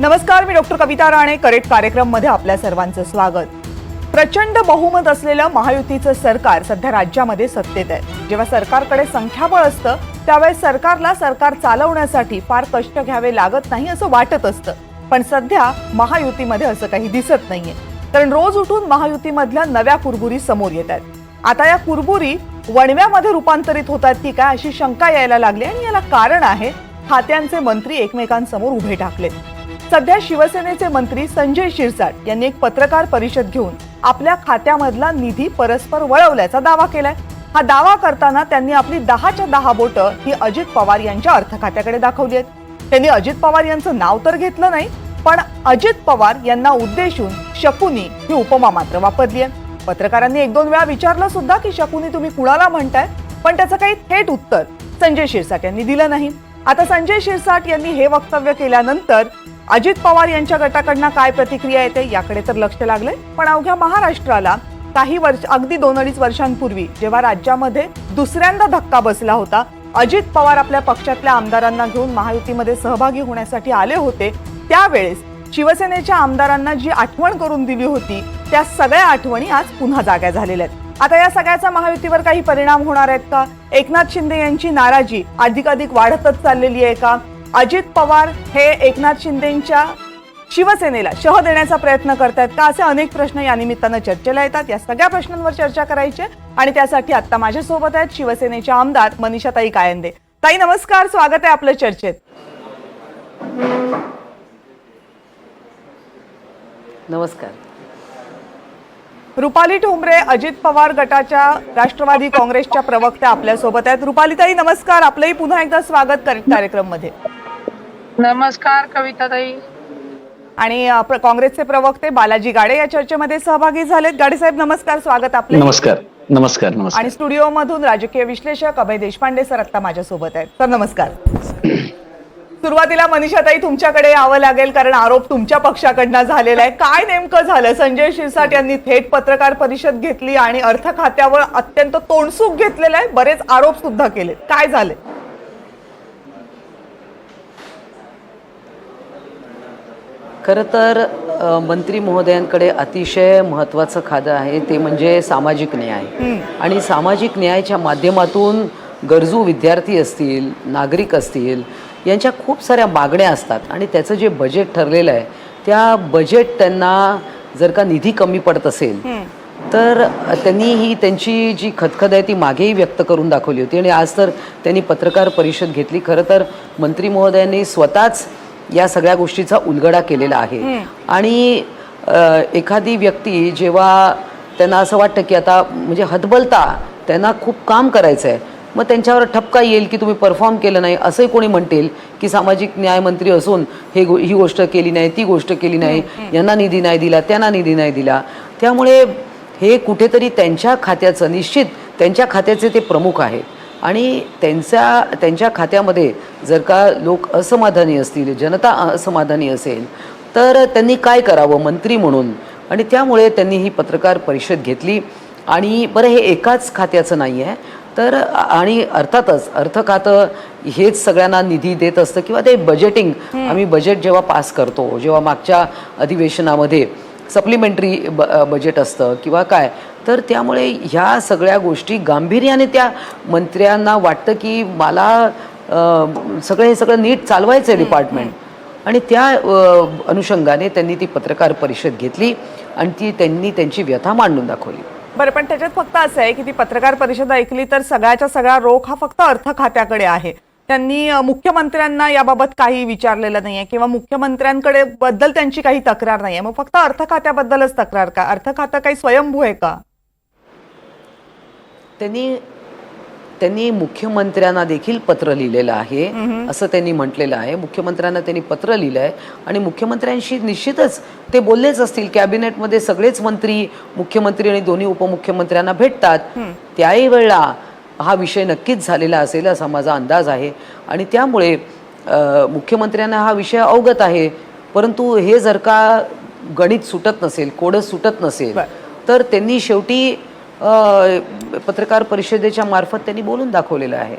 नमस्कार मी डॉक्टर कविता राणे. करेट कार्यक्रममध्ये आपल्या सर्वांचं स्वागत. प्रचंड बहुमत असलेलं महायुतीचं सरकार सध्या राज्यामध्ये सत्तेत आहे. जेव्हा सरकारकडे संख्याबळ असतं त्यावेळेस सरकारला सरकार चालवण्यासाठी फार कष्ट घ्यावे लागत नाही असं वाटत असतं. पण सध्या महायुतीमध्ये असं काही दिसत नाहीये. कारण रोज उठून महायुतीमधल्या नव्या कुरबुरी समोर येत आहेत. आता या कुरबुरी वणव्यामध्ये रूपांतरित होतात की काय अशी शंका यायला लागली आणि याला कारण आहे खात्यांचे मंत्री एकमेकांसमोर उभे टाकले सध्या शिवसेनेचे मंत्री संजय शिरसाट यांनी एक पत्रकार परिषद घेऊन आपल्या खात्यामधला निधी परस्पर वळवल्याचा दावा केलाय. हा दावा करताना त्यांनी आपली दहाच्या दहा बोटं ही अजित पवार यांच्या अर्थ खात्याकडे दाखवली आहेत. त्यांनी अजित पवार यांचं नाव तर घेतलं नाही पण अजित पवार यांना उद्देशून शकुनी ही उपमा मात्र वापरली आहे. पत्रकारांनी एक दोन वेळा विचारलं सुद्धा की शकुनी तुम्ही कुणाला म्हणताय? पण त्याचं काही थेट उत्तर संजय शिरसाट यांनी दिलं नाही. आता संजय शिरसाट यांनी हे वक्तव्य केल्यानंतर अजित पवार यांच्या गटाकडनं काय प्रतिक्रिया येते याकडे तर लक्ष लागलंय. पण अवघ्या महाराष्ट्राला काही वर्ष अगदी दोन अडीच वर्षांपूर्वी जेव्हा राज्यामध्ये दुसऱ्यांदा धक्का बसला होता अजित पवार आपल्या पक्षातल्या आमदारांना घेऊन महायुतीमध्ये सहभागी होण्यासाठी आले होते त्यावेळेस शिवसेनेच्या आमदारांना जी आठवण करून दिली होती त्या सगळ्या आठवणी आज पुन्हा जाग्या झालेल्या आहेत. आता या सगळ्याचा महायुतीवर काही परिणाम होणार आहेत का? एकनाथ शिंदे यांची नाराजी अधिकाधिक वाढतच चाललेली आहे का? अजित पवार हे एकनाथ शिंदेच्या शिवसेनेला शह देण्याचा प्रयत्न करतायत का असे अनेक प्रश्न या निमित्तानं चर्चेला येतात. या सगळ्या प्रश्नांवर चर्चा करायची. आणि त्यासाठी आता माझ्यासोबत आहेत शिवसेनेच्या आमदार मनीषाताई कायंदे. ताई नमस्कार. स्वागत आहे आपलं चर्चेत. नमस्कार. रुपाली ठोंबरे अजित पवार गटाच्या राष्ट्रवादी काँग्रेसच्या प्रवक्त्या आपल्यासोबत आहेत. रुपालीताई नमस्कार. आपलंही पुन्हा एकदा स्वागत कार्यक्रममध्ये नमस्कार कविताताई. आणि प्र- काँग्रेसचे प्रवक्ते बालाजी गाडे या चर्चेमध्ये सहभागी झालेत. गाडे साहेब नमस्कार स्वागत आपले. नमस्कार नमस्कार नमस्कार. आणि स्टुडिओ मधून राजकीय विश्लेषक अभय देशपांडे सर आता माझ्यासोबत आहेत. तर नमस्कार. सुरुवातीला मनीषाताई तुमच्याकडे यावं लागेल कारण आरोप तुमच्या पक्षाकडनं झालेला आहे. काय नेमकं झालं? संजय शिरसाट यांनी थेट पत्रकार परिषद घेतली आणि अर्थ खात्यावर अत्यंत तोंडसूक घेतलेलं आहे. बरेच आरोप सुद्धा केले काय झाले खरं तर मंत्री महोदयांकडे अतिशय महत्त्वाचं खातं आहे ते म्हणजे सामाजिक न्याय. आणि सामाजिक न्यायाच्या माध्यमातून गरजू विद्यार्थी असतील नागरिक असतील यांच्या खूप साऱ्या मागण्या असतात. आणि त्याचं जे बजेट ठरलेलं आहे त्या बजेट त्यांना जर का निधी कमी पडत असेल तर त्यांनी ही त्यांची जी खदखद आहे ती मागेही व्यक्त करून दाखवली होती. आणि आज तर त्यांनी पत्रकार परिषद घेतली. खरं तर मंत्री महोदयांनी स्वतःच या सगळ्या गोष्टीचा उलगडा केलेला आहे. आणि एखादी व्यक्ती जेव्हा त्यांना असं वाटतं की आता म्हणजे हतबलता त्यांना खूप काम करायचं आहे मग त्यांच्यावर ठपका येईल की तुम्ही परफॉर्म केलं नाही असंही कोणी म्हणतील की सामाजिक न्यायमंत्री असून हे गो- ही गोष्ट केली नाही ती गोष्ट केली नाही यांना निधी नाही दिला त्यांना निधी नाही दिला. त्यामुळे हे कुठेतरी त्यांच्या खात्याचं निश्चित त्यांच्या खात्याचे ते प्रमुख आहेत. आणि त्यांच्या त्यांच्या खात्यामध्ये जर का लोक असमाधानी असतील जनता असमाधानी असेल तर त्यांनी काय करावं? मंत्री म्हणून. आणि त्यामुळे त्यांनी ही पत्रकार परिषद घेतली. आणि बरं हे एकाच खात्याचं नाही आहे. तर आणि अर्थातच अर्थ खातं हेच सगळ्यांना निधी देत असतं किंवा ते बजेटिंग आम्ही बजेट जेव्हा पास करतो जेव्हा मागच्या अधिवेशनामध्ये सप्लिमेंटरी ब बजेट असतं किंवा काय तर त्यामुळे ह्या सगळ्या गोष्टी गांभीर्याने त्या मंत्र्यांना वाटतं की मला सगळं हे सगळं नीट चालवायचं आहे डिपार्टमेंट आणि त्या अनुषंगाने त्यांनी ती पत्रकार परिषद घेतली आणि ती त्यांनी त्यांची व्यथा मांडून दाखवली. बरं पण त्याच्यात फक्त असं आहे की ती पत्रकार परिषद ऐकली तर सगळ्याच्या सगळा रोख हा फक्त अर्थ खात्याकडे आहे. त्यांनी मुख्यमंत्र्यांना याबाबत काही विचारलेलं नाहीये किंवा मुख्यमंत्र्यांकडे बद्दल त्यांची काही तक्रार नाहीये. मग फक्त अर्थ खात्याबद्दलच तक्रार का? अर्थ खातं काही स्वयंभू आहे का? त्यांनी त्यांनी मुख्यमंत्र्यांना देखील पत्र लिहिलेलं आहे असं त्यांनी म्हटलेलं आहे. मुख्यमंत्र्यांना त्यांनी पत्र लिहिलं आहे आणि मुख्यमंत्र्यांशी निश्चितच ते बोललेच असतील. कॅबिनेटमध्ये सगळेच मंत्री मुख्यमंत्री आणि दोन्ही उपमुख्यमंत्र्यांना भेटतात. त्याही वेळेला हा विषय नक्कीच झालेला असेल असा माझा अंदाज आहे. आणि त्यामुळे मुख्यमंत्र्यांना हा विषय अवगत आहे. परंतु हे जर का गणित सुटत नसेल कोडच सुटत नसेल. तर त्यांनी शेवटी पत्रकार परिषदेच्या मार्फत त्यांनी बोलून दाखवलेलं आहे.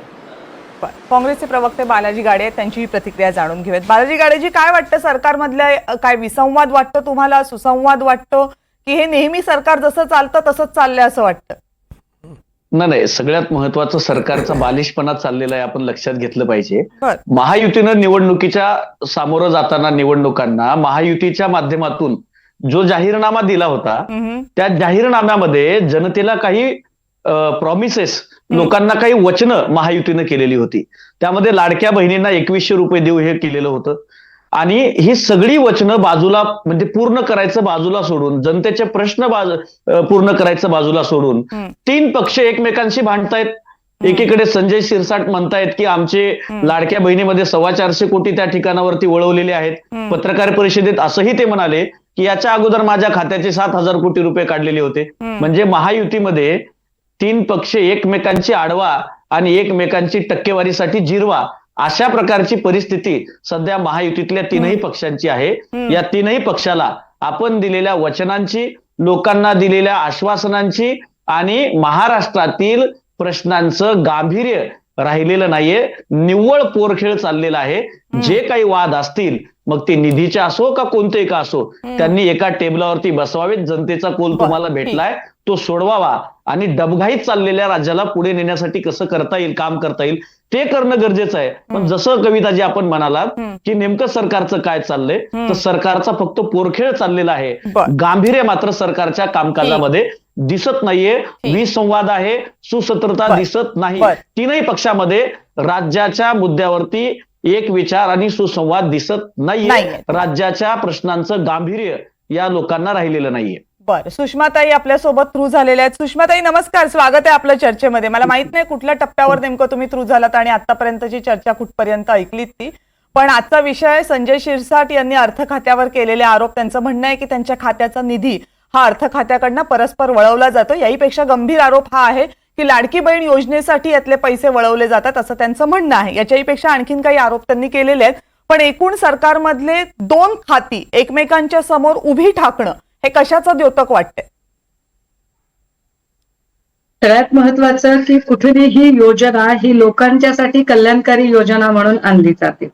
काँग्रेसचे प्रवक्ते बालाजी गाडे आहेत त्यांची प्रतिक्रिया जाणून घेऊयात. बालाजी गाडेजी काय वाटतं सरकारमधल्या काय विसंवाद वाटतं तुम्हाला? सुसंवाद वाटतो? की हे नेहमी सरकार जसं चालतं तसंच चाललंय असं वाटतं? नाही नाही सगळ्यात महत्वाचं सरकारचा बालिशपणा चाललेला आहे आपण लक्षात घेतलं पाहिजे. महायुतीनं निवडणुकीच्या सामोरं जाताना निवडणुकांना महायुतीच्या माध्यमातून जो जाहीरनामा दिला होता. त्या जाहीरनाम्यामध्ये जनतेला काही प्रॉमिसेस लोकांना काही वचनं महायुतीनं केलेली होती त्यामध्ये लाडक्या बहिणींना एकवीसशे रुपये देऊ हे केलेलं होतं आणि ही सगळी वचनं बाजूला म्हणजे पूर्ण करायचं बाजूला सोडून जनतेचे प्रश्न बाजू पूर्ण करायचं बाजूला सोडून. तीन पक्ष एकमेकांशी भांडतायत एकीकडे संजय शिरसाट म्हणतायत की आमचे लाडक्या बहिणीमध्ये सव्वा चारशे कोटी त्या ठिकाणावरती वळवलेले आहेत. पत्रकार परिषदेत असंही ते म्हणाले की याच्या अगोदर माझ्या खात्याचे सात हजार कोटी रुपये काढलेले होते. म्हणजे महायुतीमध्ये तीन पक्ष एकमेकांची आडवा आणि एकमेकांची टक्केवारीसाठी जिरवा अशा प्रकारची परिस्थिती सध्या महायुतीतल्या तीनही पक्षांची आहे. या तीनही पक्षाला आपण दिलेल्या वचनांची लोकांना दिलेल्या आश्वासनांची आणि महाराष्ट्रातील प्रश्नांचं गांभीर्य राहिलेलं नाहीये. निव्वळ पोरखेळ चाललेला आहे. जे काही वाद असतील मग ते निधीचे असो का कोणते का असो त्यांनी एका टेबलावरती बसवावेत. जनतेचा कोल तुम्हाला भेटलाय. तो सोडवावा. आणि डबघाईत चाललेल्या राज्याला पुढे नेण्यासाठी कसं करता येईल काम करता येईल ते करणं गरजेचं आहे. पण जसं कविताजी आपण म्हणालात हम्म. की नेमकं सरकारचं काय चाललंय तर सरकारचा फक्त पोरखेळ चाललेला आहे. गांभीर्य मात्र सरकारच्या कामकाजामध्ये. दिसत नाहीये. विसंवाद आहे. सुसत्रता. दिसत नाही. तीनही पक्षामध्ये राज्याच्या मुद्द्यावरती एक विचार आणि सुसंवाद दिसत नाहीये. राज्याच्या प्रश्नांचं गांभीर्य या लोकांना राहिलेलं नाहीये. बरं. सुषमाताई आपल्यासोबत थ्रू झालेल्या आहेत. सुषमाताई नमस्कार. स्वागत आहे आपलं चर्चेमध्ये. मला माहीत नाही कुठल्या टप्प्यावर नेमकं तुम्ही थ्रू झालात आणि आतापर्यंतची चर्चा कुठपर्यंत ऐकलीत ती. पण आजचा विषय संजय शिरसाट यांनी अर्थ खात्यावर केलेले आरोप त्यांचं म्हणणं आहे की त्यांच्या खात्याचा निधी हा अर्थ खात्याकडनं परस्पर वळवला जातो. याहीपेक्षा गंभीर आरोप हा आहे की लाडकी बहीण योजनेसाठी यातले पैसे वळवले जातात असं त्यांचं म्हणणं आहे. याच्याही पेक्षा आणखीन काही आरोप त्यांनी केलेले आहेत. पण एकूण सरकारमधले दोन खाती एकमेकांच्या समोर उभी ठाकणं हे कशाचं द्योतक वाटतंय? सगळ्यात महत्वाचं की कुठली ही योजना ही लोकांच्यासाठी कल्याणकारी योजना म्हणून आणली जाते.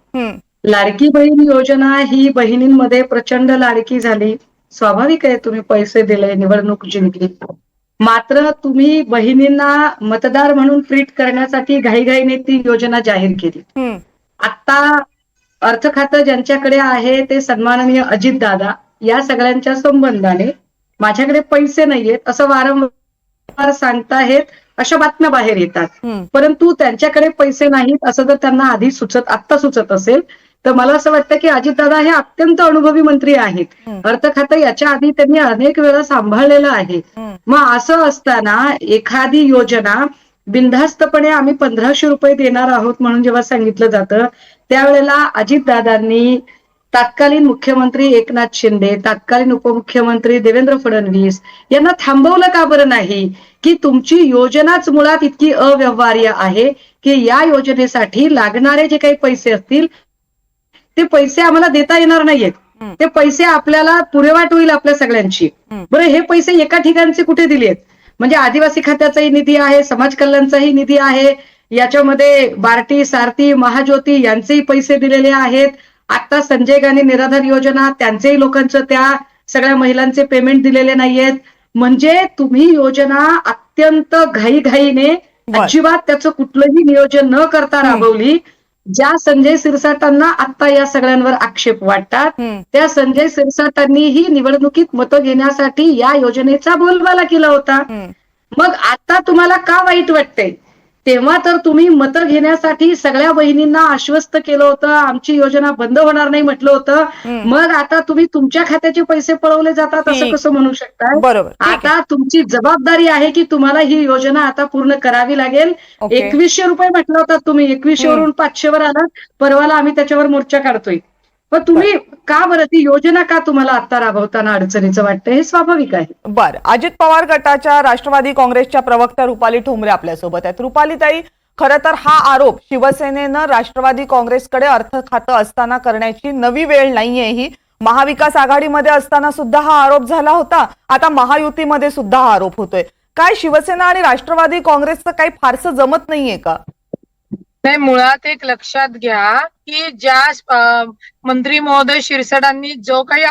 लाडकी बहीण योजना ही बहिणींमध्ये प्रचंड लाडकी झाली. स्वाभाविक आहे तुम्ही पैसे दिले निवडणूक जिंकली. मात्र तुम्ही बहिणींना मतदार म्हणून ट्रीट करण्यासाठी घाईघाईने ती योजना जाहीर केली. आता अर्थ खातं ज्यांच्याकडे आहे ते सन्माननीय अजित दादा या सगळ्यांच्या संबंधाने माझ्याकडे पैसे नाहीयेत असं वारंवार सांगताहेत अशा बातम्या बाहेर येतात. परंतु त्यांच्याकडे पैसे नाहीत असं जर त्यांना आधी सुचत आत्ता सुचत असेल तर मला असं वाटतं की अजितदादा हे अत्यंत अनुभवी मंत्री आहेत. अर्थ खातं याच्या आधी त्यांनी अनेक वेळा सांभाळलेलं आहे. मग असं असताना एखादी योजना बिनधास्तपणे आम्ही पंधराशे रुपये देणार आहोत म्हणून जेव्हा सांगितलं जातं त्यावेळेला अजितदादांनी तत्कालीन मुख्यमंत्री एकनाथ शिंदे तत्कालीन उपमुख्यमंत्री देवेंद्र फडणवीस यांना थांबवलं का बरं नाही की तुमची योजनाच मुळात इतकी अव्यवहार्य आहे की या योजनेसाठी लागणारे जे काही पैसे असतील ते पैसे आम्हाला देता येणार नाहीयेत. ते पैसे आपल्याला पुरेवाट होईल आपल्या सगळ्यांची. बरं हे पैसे एका ठिकाणचे कुठे दिलेत? म्हणजे आदिवासी खात्याचाही निधी आहे समाज कल्याणचाही निधी आहे याच्यामध्ये बार्टी सारथी महाज्योती यांचेही पैसे दिलेले आहेत. आता संजय गांधी निराधार योजना त्यांचेही लोकांचं त्या सगळ्या महिलांचे पेमेंट दिलेले नाहीयेत. म्हणजे तुम्ही योजना अत्यंत घाईघाईने. अजिबात त्याचं कुठलंही नियोजन न करता राबवली. ज्या संजय सिरसाटांना आता या सगळ्यांवर आक्षेप वाटतात. त्या संजय सिरसाटांनीही निवडणुकीत मतं घेण्यासाठी या योजनेचा बोलबाला केला होता. मग आता तुम्हाला का वाईट वाटतंय तेव्हा तर तुम्ही मतं घेण्यासाठी सगळ्या बहिणींना आश्वस्त केलं होतं आमची योजना बंद होणार नाही म्हटलं होतं. मग आता तुम्ही तुमच्या खात्याचे पैसे पळवले जातात असं. कसं म्हणू शकता बरोबर. आता तुमची जबाबदारी आहे की तुम्हाला ही योजना आता पूर्ण करावी लागेल. एकवीसशे रुपये म्हटलं होतं तुम्ही एकवीसशे वरून पाचशेवर आलात परवाला आम्ही त्याच्यावर मोर्चा काढतोय पण तुम्ही का बरं ती योजना का तुम्हाला आता राबवताना अडचणीचं वाटतं? हे स्वाभाविक आहे. बर. अजित पवार गटाच्या राष्ट्रवादी काँग्रेसच्या प्रवक्त्या रुपाली ठोंबरे आपल्यासोबत आहेत. रुपालीताई खरं तर हा आरोप शिवसेनेनं राष्ट्रवादी काँग्रेसकडे अर्थ खातं असताना करण्याची नवी वेळ नाहीये ही महाविकास आघाडीमध्ये असताना सुद्धा हा आरोप झाला होता. आता महायुतीमध्ये सुद्धा हा आरोप होतोय. काय शिवसेना आणि राष्ट्रवादी काँग्रेसचं काही फारसं जमत नाहीये का? नाही मुळात एक लक्षात घ्या की ज्या मंत्री महोदय शिरसाटांनी जो काही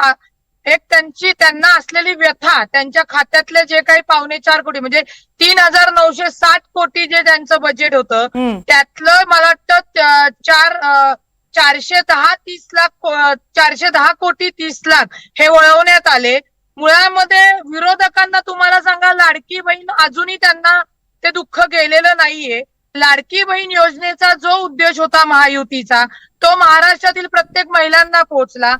एक त्यांची त्यांना असलेली व्यथा त्यांच्या खात्यातले जे काही पावणे चार कोटी म्हणजे तीन हजार नऊशे साठ कोटी जे त्यांचं बजेट होतं. त्यातलं मला वाटतं चार चारशे दहा तीस लाख चारशे दहा कोटी तीस लाख हे वळवण्यात आले मुळामध्ये विरोधकांना तुम्हाला सांगा लाडकी बहीण अजूनही त्यांना ते दुःख गेलेलं नाहीये लाडकी बहीण योजनेचा जो उद्देश होता महायुतीचा तो महाराष्ट्रातील प्रत्येक महिलांना पोहोचला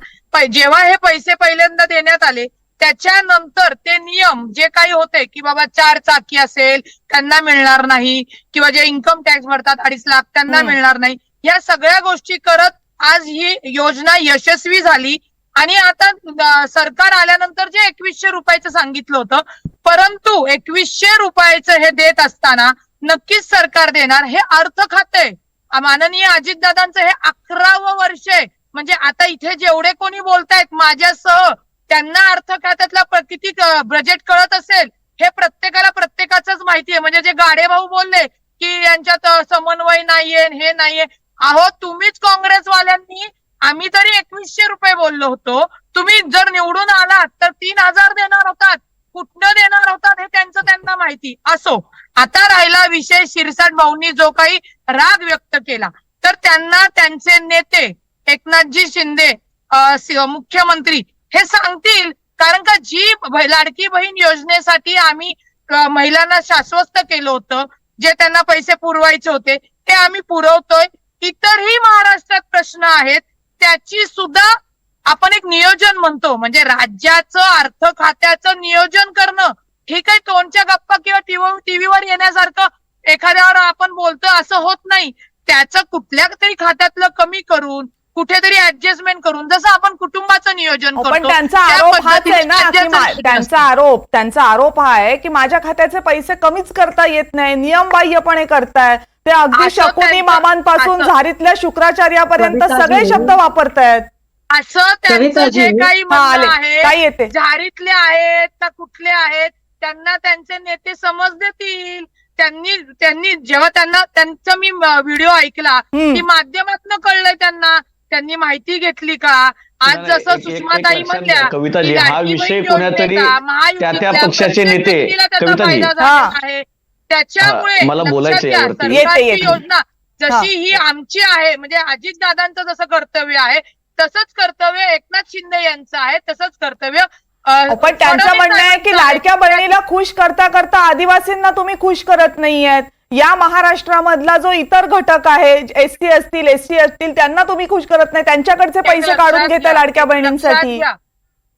जेव्हा हे पैसे पहिल्यांदा देण्यात आले त्याच्यानंतर ते नियम जे काही होते की बाबा चार चाकी असेल त्यांना मिळणार नाही किंवा जे इन्कम टॅक्स भरतात अडीच लाख त्यांना. मिळणार नाही या सगळ्या गोष्टी करत आज ही योजना यशस्वी झाली आणि आता सरकार आल्यानंतर जे एकवीसशे रुपयाचं सांगितलं होतं परंतु एकवीसशे रुपयाचं हे देत असताना नक्कीच सरकार देणार. हे अर्थ खाते. माननीय अजितदादांचं हे अकरावं वर्ष आहे. म्हणजे आता इथे जेवढे कोणी बोलतायत माझ्यासह त्यांना अर्थ खात्यातला किती बजेट कळत असेल. हे प्रत्येकाला प्रत्येकाच माहिती आहे. म्हणजे जे गाडे भाऊ बोलले की यांच्यात समन्वय नाहीये हे नाहीये. अहो तुम्हीच काँग्रेसवाल्यांनी आम्ही तरी एकवीसशे रुपये बोललो होतो. तुम्ही जर निवडून आलात तर तीन हजार देणार होतात. कुठनं देणार होतात हे त्यांचं त्यांना माहिती. असो आता राहिला विषय शिरसाट भाऊंनी जो काही राग व्यक्त केला. तर त्यांना त्यांचे नेते एकनाथजी शिंदे मुख्यमंत्री हे सांगतील. कारण का जी लाडकी बहीण योजनेसाठी आम्ही महिलांना शाश्वस्त केलं होतं जे त्यांना पैसे पुरवायचे होते ते आम्ही पुरवतोय. इतरही महाराष्ट्रात प्रश्न आहेत. त्याची सुद्धा आपण एक नियोजन म्हणतो म्हणजे राज्याचं अर्थ खात्याचं नियोजन करणं. ठीक आहे तोंडच्या गप्पा किंवा टीव्हीवर येण्यासारखं एखाद्यावर आपण बोलतो असं होत नाही. त्याचं कुठल्या तरी खात्यातलं कमी करून कुठेतरी ऍडजस्टमेंट करून जसं आपण कुटुंबाचं नियोजन करतो त्यांचा त्या आरोप आहे ना त्यांचा आरोप त्यांचा आरोप हा आहे की माझ्या खात्याचे पैसे कमीच करता येत नाही नियमबाह्यपणे करताय. ते अगदी शकुनी मामांपासून झारीतल्या शुक्राचार्यापर्यंत. सगळे शब्द वापरतायत. असं त्यांचं जे काही हा म्हणणं आहे काय येते. झारीतले आहेत का कुठले आहेत त्यांना त्यांचे नेते समज देतील त्यांनी त्यांनी जेव्हा त्यांना त्यांचा मी व्हिडिओ ऐकला. की माध्यमातनं कळलंय त्यांना. त्यांनी माहिती घेतली का? आज जसं सुषमाताई म्हणल्या घ्या, कविताजी, की हा विषय योजनेचा त्या पक्षाचे नेते, हा. आहे. त्याच्यामुळे मला बोलायचं. योजना जशी ही आमची आहे म्हणजे अजितदादांचं जसं कर्तव्य आहे तसंच कर्तव्य एकनाथ शिंदे यांचं आहे तसंच कर्तव्य पण त्यांचं म्हणणं आहे की. लाडक्या बहिणीला खुश करता करता आदिवासींना तुम्ही खुश करत नाहीयेत या महाराष्ट्रामधला जो इतर घटक आहे एसटी असतील एसटी असतील त्यांना तुम्ही खुश करत नाही त्यांच्याकडचे पैसे काढून घ्या, लाडक्या बहिणींसाठी.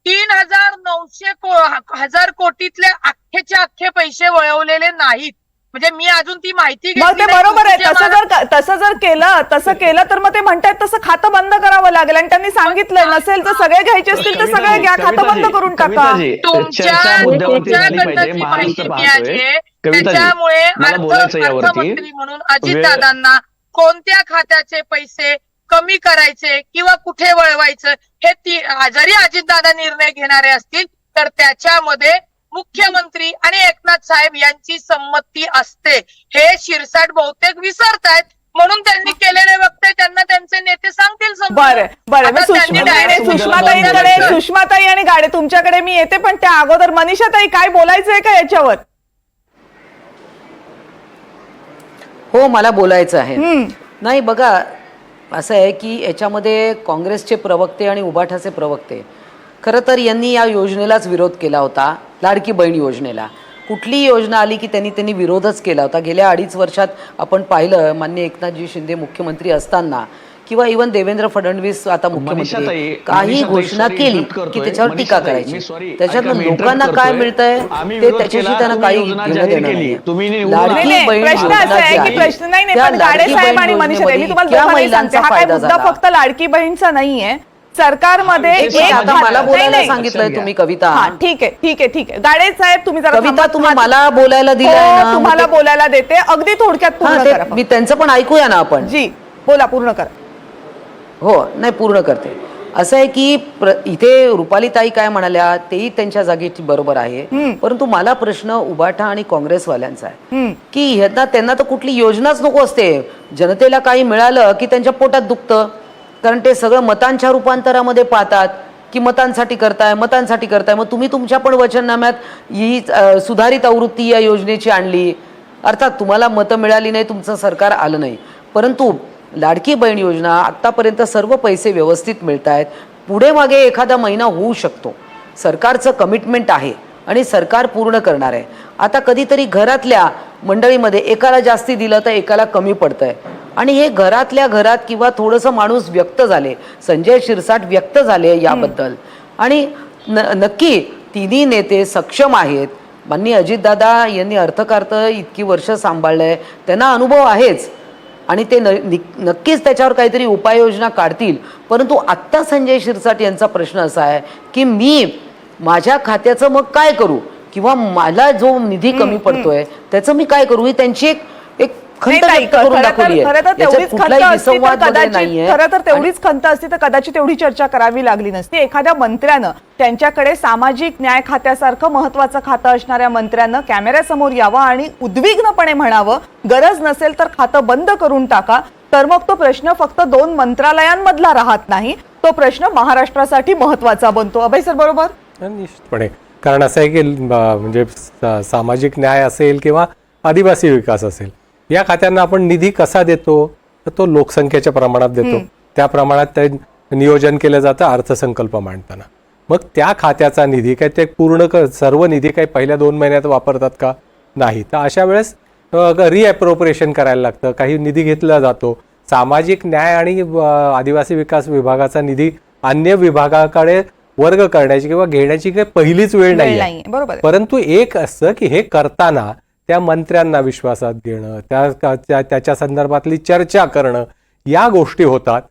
तीन हजार नऊशे हजार कोटीतले अख्खेचे अख्खे पैसे वळवलेले नाहीत म्हणजे मी अजून ती माहिती मग ते. बरोबर आहे. तसं जर तसं जर केलं तसं केलं तर मग ते म्हणतायत तसं खातं बंद करावं लागेल आणि त्यांनी सांगितलंय नसेल तर सगळे घ्यायचे असतील तर सगळे घ्या खातं बंद करून टाका. तुमच्याकडनं माहिती मिळाली त्याच्यामुळे मला अर्थ- बोलायचं यावरती. अर्थमंत्री म्हणून अजितदादांना कोणत्या खात्याचे पैसे कमी करायचे किंवा कुठे वळवायचं हे ती जरी अजितदादा निर्णय घेणारे असतील तर त्याच्यामध्ये मुख्यमंत्री आणि एकनाथ साहेब यांची संमती असते हे शिरसाट बहुतेक विसरतायत म्हणून त्यांनी केलेले वक्तव्य त्यांना त्यांचे नेते सांगतील. बरं बरं सुषमाताईंकडे. सुषमाताई आणि गाडे तुमच्याकडे मी येते पण त्या अगोदर मनीषाताई काय बोलायचंय का याच्यावर हो मला बोलायचं आहे. नाही बघा असं आहे की याच्यामध्ये काँग्रेसचे प्रवक्ते आणि उबाठाचे प्रवक्ते खरं तर यांनी या योजनेलाच विरोध केला होता लाडकी बहीण योजनेला. कुठली योजना आली की त्यांनी त्यांनी विरोधच केला होता. गेल्या अडीच वर्षात आपण पाहिलं मान्य एकनाथजी शिंदे मुख्यमंत्री असताना किंवा इवन देवेंद्र फडणवीस आता मुख्यमंत्री काही घोषणा केली. की त्याच्यावर टीका करायची. त्याच्यातनं लोकांना काय. मिळतंय ते त्याच्याशी त्यांना काही लाडकी बहीण महिलांचा हा काय फायदा झाला. फक्त लाडकी बहीणचा नाहीये. सरकारमध्ये एक आता मला नाही, बोलायला नाही. सांगितलंय तुम्ही कविता. हा ठीक आहे ठीक आहे ठीक आहे. गाडे साहेब तुम्ही जरा कविता थांबा. तुम्ही हा, मला बोलायला हो, दिलंय ना मग तुम्हाला ते- बोलायला देते. अगदी थोडक्यात हा, पूर्ण ते- करा मी त्यांचं पण ऐकूया ना आपण. जी बोला पूर्ण करा. हो नाही पूर्ण करते. असं आहे की प्र इथे रुपालीताई काय म्हणाल्या तेही त्यांच्या जागी बरोबर आहे. परंतु मला प्रश्न उबाठा आणि काँग्रेसवाल्यांचा आहे. की ह्यांना त्यांना तर कुठली योजनाच नको असते. जनतेला काही मिळालं की त्यांच्या पोटात दुखतं. कारण ते सगळं मतांच्या रूपांतरामध्ये पाहतात की मतांसाठी करताय मतांसाठी करताय. मग तुम्ही तुमच्या पण वचननाम्यात ही सुधारित आवृत्ती या योजनेची आणली. अर्थात तुम्हाला मतं मिळाली नाही तुमचं सरकार आलं नाही. परंतु लाडकी बहीण योजना आत्तापर्यंत सर्व पैसे व्यवस्थित मिळत आहेत पुढे मागे एखादा महिना होऊ शकतो. सरकारचं कमिटमेंट आहे आणि सरकार पूर्ण करणार आहे. आता कधीतरी घरातल्या मंडळीमध्ये एकाला जास्ती दिलं तर एकाला कमी पडतं आहे आणि हे घरातल्या घरात किंवा थोडंसं माणूस व्यक्त झाले संजय शिरसाट व्यक्त झाले याबद्दल. आणि न नक्की तिन्ही नेते सक्षम आहेत. माननीय अजितदादा यांनी अर्थकार्त इतकी वर्ष सांभाळलंय. त्यांना अनुभव आहेच. आणि ते न नक्कीच त्याच्यावर काहीतरी उपाययोजना काढतील. परंतु आत्ता संजय शिरसाट यांचा प्रश्न असा आहे की मी माझ्या खात्याचं मग काय करू? किंवा मला जो निधी कमी पडतोय त्याचं मी काय करू? ही त्यांची एक एक खंत ताई, व्यक्त करून खरं तर- दाखवली खरं तर आहे तेवढीच खंत असती तर कदाचित नाहीये. खरं तर तेवढीच खंत असती तर कदाचित तेवढी चर्चा करावी लागली नसती. एखाद्या मंत्र्यानं त्यांच्याकडे सामाजिक न्याय खात्यासारखं महत्वाचं खातं असणाऱ्या मंत्र्यानं कॅमेऱ्यासमोर यावं आणि उद्विग्नपणे म्हणावं गरज नसेल तर खातं बंद करून टाका तर मग तो प्रश्न फक्त दोन मंत्रालयांमधला राहत नाही. तो प्रश्न महाराष्ट्रासाठी महत्त्वाचा बनतो. अभय सर बरोबर? निश्चितपणे. कारण असं आहे की म्हणजे सामाजिक न्याय असेल किंवा आदिवासी विकास असेल या खात्यांना आपण निधी कसा देतो? तर तो लोकसंख्येच्या प्रमाणात देतो. त्या प्रमाणात ते नियोजन केलं जातं अर्थसंकल्प मांडताना. मग त्या खात्याचा निधी काय ते पूर्ण क सर्व निधी काही पहिल्या दोन महिन्यात वापरतात का? नाही. तर अशा वेळेस रिॲप्रोप्रिएशन करायला लागतं. काही निधी घेतला जातो. सामाजिक न्याय आणि आदिवासी विकास विभागाचा निधी अन्य विभागाकडे वर्ग करण्याची किंवा घेण्याची काही पहिलीच वेळ नाही बरोबर. परंतु एक असतं की हे करताना त्या मंत्र्यांना विश्वासात घेणं त्या त्या- त्याच्या संदर्भातली चर्चा करणं या गोष्टी होतात.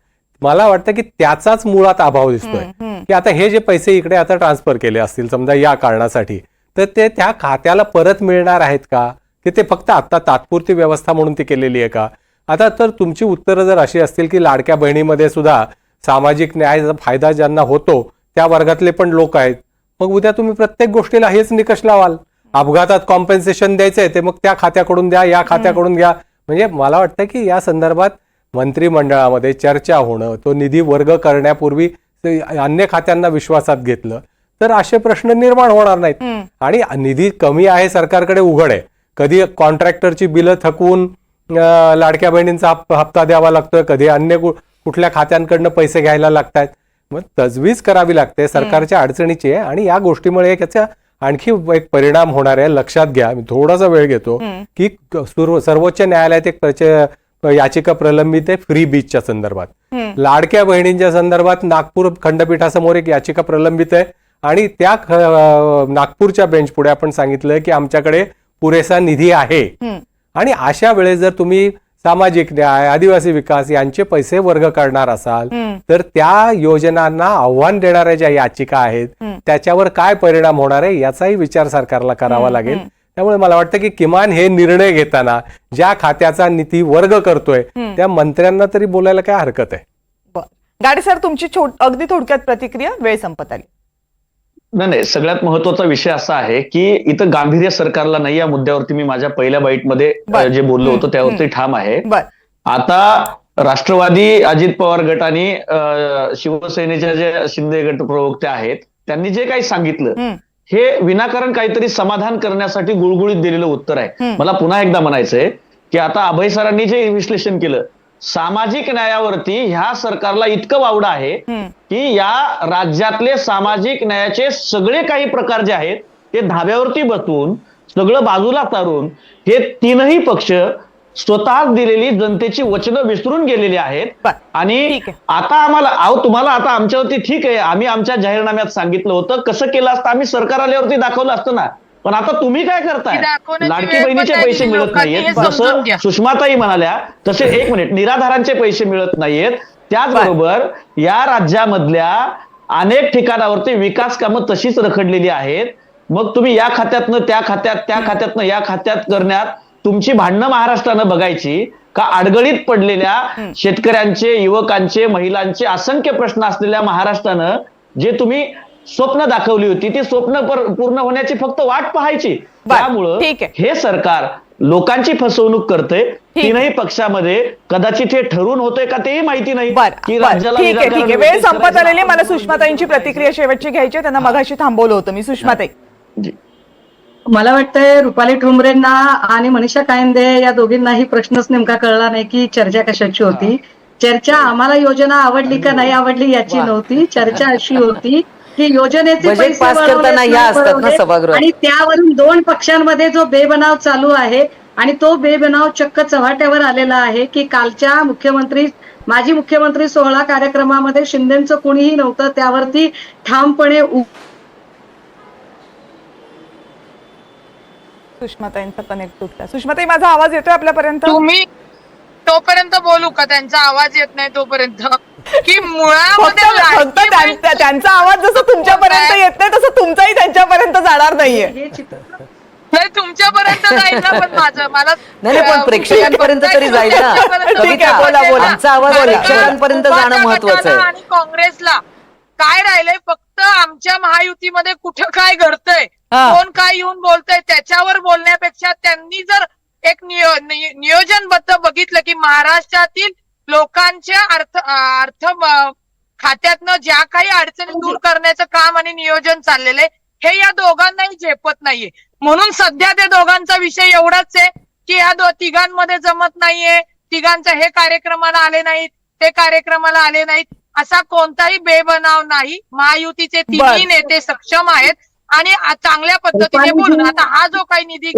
मला वाटतं की त्याचाच मुळात अभाव दिसतोय. की आता हे जे पैसे इकडे आता ट्रान्सफर केले असतील समजा या कारणासाठी तर ते त्या खात्याला परत मिळणार आहेत का? की ते फक्त आता तात्पुरती व्यवस्था म्हणून ती केलेली आहे का? आता तर तुमची उत्तरं जर अशी असतील की लाडक्या बहिणीमध्ये सुद्धा सामाजिक न्यायाचा फायदा ज्यांना होतो त्या वर्गातले पण लोक आहेत. मग उद्या तुम्ही प्रत्येक गोष्टीला हेच निकष लावाल. अपघातात कॉम्पेन्सेशन द्यायचंय ते मग त्या खात्याकडून द्या या खात्याकडून घ्या. म्हणजे मला वाटतं की या संदर्भात मंत्रिमंडळामध्ये चर्चा होणं तो निधी वर्ग करण्यापूर्वी अन्य खात्यांना विश्वासात घेतलं तर असे प्रश्न निर्माण होणार नाहीत. आणि निधी कमी आहे सरकारकडे उघड आहे. कधी कॉन्ट्रॅक्टरची बिलं थकवून लाडक्या बहिणींचा हप- हप्ता द्यावा लागतोय कधी अन्य कुठल्या खात्यांकडनं पैसे घ्यायला लागतायत. मग तजवीज करावी लागते सरकारच्या अडचणीची आहे. आणि या गोष्टीमुळे याचा आणखी एक परिणाम होणार आहे. लक्षात घ्या. मी थोडासा वेळ घेतो की क- सुर- सर्वोच्च न्यायालयात एक याचिका प्रलंबित आहे फ्री बीचच्या संदर्भात. लाडक्या बहिणींच्या संदर्भात नागपूर खंडपीठासमोर एक याचिका प्रलंबित आहे. आणि त्या नागपूरच्या बेंच पुढे आपण सांगितलं की आमच्याकडे पुरेसा निधी आहे. आणि अशा वेळेस जर तुम्ही सामाजिक न्याय आदिवासी विकास यांचे पैसे वर्ग करणार असाल तर त्या योजनांना आव्हान देणाऱ्या ज्या याचिका आहेत त्याच्यावर काय परिणाम होणार आहे याचाही विचार सरकारला करावा लागेल. त्यामुळे मला वाटतं की किमान हे निर्णय घेताना ज्या खात्याचा निधी वर्ग करतोय त्या मंत्र्यांना तरी बोलायला काय हरकत आहे. गाडे सर तुमची अगदी थोडक्यात प्रतिक्रिया वेळ संपत आली. नाही नाही सगळ्यात महत्त्वाचा विषय असा आहे की इथं गांभीर्य सरकारला नाही या मुद्द्यावरती मी माझ्या पहिल्या बाईटमध्ये. जे बोललो होतो त्यावरती ठाम आहे आता राष्ट्रवादी अजित पवार गट आणि अ, शिवसेनेच्या जे शिंदे गट प्रवक्ते आहेत त्यांनी जे काही सांगितलं. हे विनाकारण काहीतरी समाधान करण्यासाठी गुळगुळीत दिलेलं उत्तर आहे. मला पुन्हा एकदा म्हणायचंय की आता अभय सरांनी जे विश्लेषण केलं सामाजिक न्यायावरती ह्या सरकारला इतकं वावडं आहे. की या राज्यातले सामाजिक न्यायाचे सगळे काही प्रकार जे आहेत ते धाब्यावरती बसवून सगळं बाजूला तारून हे तीनही पक्ष स्वतः दिलेली जनतेची वचनं विसरून गेलेली आहेत. आणि. आता आम्हाला अहो तुम्हाला आता आमच्यावरती ठीक आहे आम्ही आमच्या जाहीरनाम्यात सांगितलं होतं कसं केलं असतं आम्ही सरकार आल्यावरती दाखवलं असतं ना पण आता तुम्ही काय करताय? लाडकी बहिणीचे पैसे मिळत नाहीयेत. जसं. सुषमाताई म्हणाल्या तसे एक मिनिट निराधारांचे पैसे मिळत नाहीयेत. त्याचबरोबर या राज्यामधल्या अनेक ठिकाणावरती विकास कामं तशीच रखडलेली आहेत. मग तुम्ही या खात्यातनं त्या खात्यात त्या खात्यातनं या खात्यात करण्यात तुमची भांडणं महाराष्ट्रानं बघायची का अडगळीत पडलेल्या शेतकऱ्यांचे युवकांचे महिलांचे असंख्य प्रश्न असलेल्या महाराष्ट्रानं जे तुम्ही स्वप्न दाखवली होती. ती स्वप्न पर- पूर्ण होण्याची फक्त वाट पाहायची. बर, त्यामुळं ठीक आहे. हे सरकार लोकांची फसवणूक करते तीनही पक्षामध्ये कदाचित हे ठरून होतंय का तेही माहिती नाही. ठीक आहे ठीक आहे. वेळ संपत आलेली. मला. सुषमाताईंची प्रतिक्रिया शेवटची घ्यायची. त्यांना मगाशी थांबवलं होतं मी. सुषमाताई. जी. मला वाटतंय रुपाली ठोंबरेंना आणि मनीषा कायंदे या दोघींनाही प्रश्नच नेमका कळला नाही की चर्चा कशाची होती. चर्चा आम्हाला योजना आवडली का नाही आवडली याची नव्हती. चर्चा अशी होती की योजनेचे पैसे असतात ना. सभागृहात. आणि त्यावरून दोन पक्षांमध्ये जो बेबनाव चालू आहे आणि तो बेबनाव चक्क चव्हाट्यावर आलेला आहे की कालच्या मुख्यमंत्री माजी मुख्यमंत्री सोहळा कार्यक्रमामध्ये शिंदेचं कोणीही नव्हतं त्यावरती ठामपणे उ- सुषमाताईंचा कनेक्ट तुटला सुषमाताई माझा आवाज येतोय आपल्यापर्यंत तुम्ही तोपर्यंत बोलू का त्यांचा आवाज येत नाही तोपर्यंत की फक्त त्यांचा आवाज जसं तुमच्यापर्यंत येत नाही तसं तुमचाही त्यांच्यापर्यंत जाणार नाहीये हे चित्र नाही तुमच्यापर्यंत जाईल ना पण माझं मला नाही, नाही, पण प्रेक्षकांपर्यंत तरी जाईल ना. ठीक आहे, बोला, बोला. आमचा आवाज कारण प्रेक्षकांपर्यंत जाणं उपाच्या महत्त्वाचं आहे. आणि काँग्रेसला काय राहिलंय फक्त आमच्या महायुतीमध्ये कुठं काय घडतंय. कोण काय येऊन बोलतंय त्याच्यावर बोलण्यापेक्षा त्यांनी जर एक नियोजनबद्ध बघितलं की महाराष्ट्रातील लोकांच्या अर्थ अर्थ खात्यातनं ज्या काही अडचणी दूर करण्याचं काम आणि नियोजन चाललेलं आहे हे या दोघांनाही झेपत नाहीये. म्हणून सध्या त्या दोघांचा विषय एवढाच आहे की या दो तिघांमध्ये जमत नाहीये तिघांचं हे कार्यक्रमाला आले नाहीत ते कार्यक्रमाला आले नाहीत असा कोणताही बेबनाव नाही. महायुतीचे तिन्ही. नेते सक्षम आहेत. आणि चांगल्या पद्धतीने बोलून आता हा जो काही निधी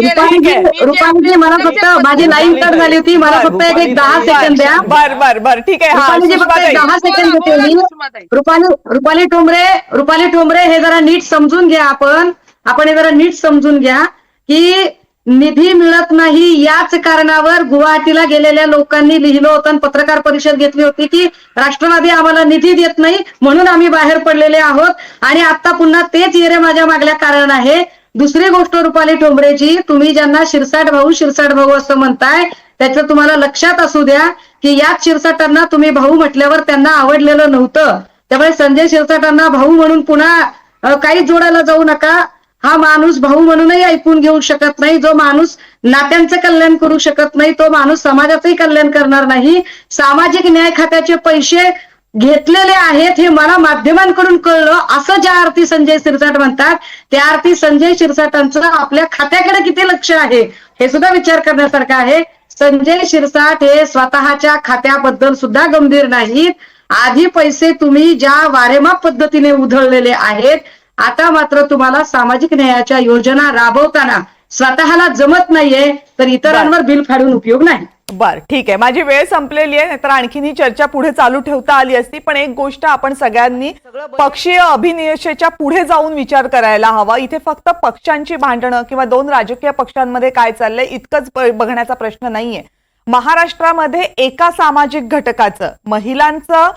रुपालीजी मला फक्त माझी लाईन कट झाली होती. मला फक्त एक एक दहा सेकंद द्या. बर बर बर. ठीक आहे. हा फक्त दहा केली सुषमाताई. रुपाली रुपाली ठोंबरे रुपाली ठोंबरे हे जरा नीट समजून घ्या आपण. आपण हे जरा नीट समजून घ्या की निधी मिळत नाही याच कारणावर गुवाहाटीला गेलेल्या लोकांनी लिहिलं होतं पत्रकार परिषद घेतली होती की राष्ट्रवादी आम्हाला निधी देत नाही म्हणून आम्ही बाहेर पडलेले आहोत. आणि आता पुन्हा तेच येरे माझ्या मागल्या कारण आहे. दुसरी गोष्ट रुपाली ठोंबरेची तुम्ही ज्यांना शिरसाट भाऊ शिरसाट भाऊ असं म्हणताय त्याचं तुम्हाला लक्षात असू द्या की याच शिरसाटांना तुम्ही भाऊ म्हटल्यावर त्यांना आवडलेलं नव्हतं. त्यामुळे संजय शिरसाटांना भाऊ म्हणून पुन्हा काहीच काही जोडायला जाऊ नका. हा माणूस भाऊ म्हणूनही ऐकून घेऊ शकत नाही. जो माणूस नात्यांचं कल्याण करू शकत नाही तो माणूस समाजाचंही कल्याण करणार नाही. सामाजिक न्याय खात्याचे पैसे घेतलेले आहेत हे मला माध्यमांकडून कळलं. असं ज्या अर्थी संजय शिरसाट म्हणतात त्या अर्थी संजय शिरसाटांचं आपल्या खात्याकडे किती लक्ष आहे हे सुद्धा विचार करण्यासारखं आहे. संजय शिरसाट हे स्वतःच्या खात्याबद्दल सुद्धा गंभीर नाहीत. आधी पैसे तुम्ही ज्या वारेमाप पद्धतीने उधळलेले आहेत आता मात्र तुम्हाला सामाजिक न्यायाच्या योजना राबवताना स्वतःला जमत नाहीये तर इतरांवर बिल फाडून उपयोग नाही. बर ठीक आहे. माझी वेळ संपलेली आहे नाहीतर आणखीन ही चर्चा पुढे चालू ठेवता आली असती पण एक गोष्ट आपण सगळ्यांनी पक्षीय अभिनिवेशाच्या पुढे जाऊन विचार करायला हवा. इथे फक्त पक्षांची भांडणं किंवा दोन राजकीय पक्षांमध्ये काय चाललंय इतकंच बघण्याचा प्रश्न नाहीये. महाराष्ट्रामध्ये एका सामाजिक घटकाचं महिलांचं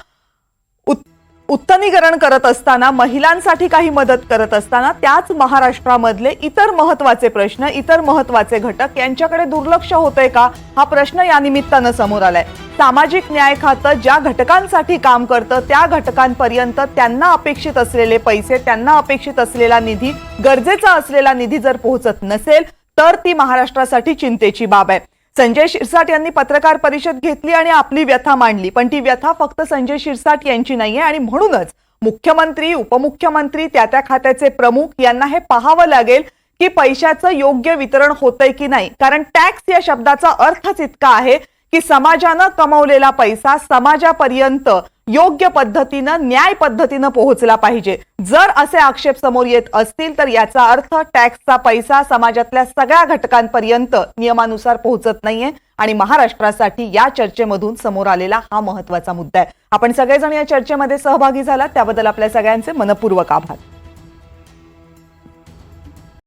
उत्तनीकरण करत असताना महिलांसाठी काही मदत करत असताना त्याच महाराष्ट्रामधले इतर महत्त्वाचे प्रश्न इतर महत्त्वाचे घटक यांच्याकडे दुर्लक्ष होतंय का? हा प्रश्न या निमित्तानं समोर आलाय. सामाजिक न्याय खातं ज्या घटकांसाठी काम करतं त्या घटकांपर्यंत त्यांना अपेक्षित असलेले पैसे त्यांना अपेक्षित असलेला निधी गरजेचा असलेला निधी जर पोहोचत नसेल तर ती महाराष्ट्रासाठी चिंतेची बाब आहे. संजय शिरसाट यांनी पत्रकार परिषद घेतली आणि आपली व्यथा मांडली. पण ती व्यथा फक्त संजय शिरसाट यांची नाहीये आणि म्हणूनच मुख्यमंत्री उपमुख्यमंत्री त्या त्या खात्याचे प्रमुख यांना हे पाहावं लागेल की पैशाचं योग्य वितरण होतंय की नाही. कारण टॅक्स या शब्दाचा अर्थच इतका आहे की समाजानं कमवलेला पैसा समाजापर्यंत योग्य पद्धतीनं न्याय पद्धतीनं पोहोचला पाहिजे. जर असे आक्षेप समोर येत असतील तर याचा अर्थ टॅक्सचा पैसा समाजातल्या सगळ्या घटकांपर्यंत नियमानुसार पोहोचत नाहीये आणि महाराष्ट्रासाठी या चर्चेमधून समोर आलेला हा महत्त्वाचा मुद्दा आहे. आपण सगळेजण या चर्चेमध्ये सहभागी झाला त्याबद्दल आपल्या सगळ्यांचे मनपूर्वक आभार.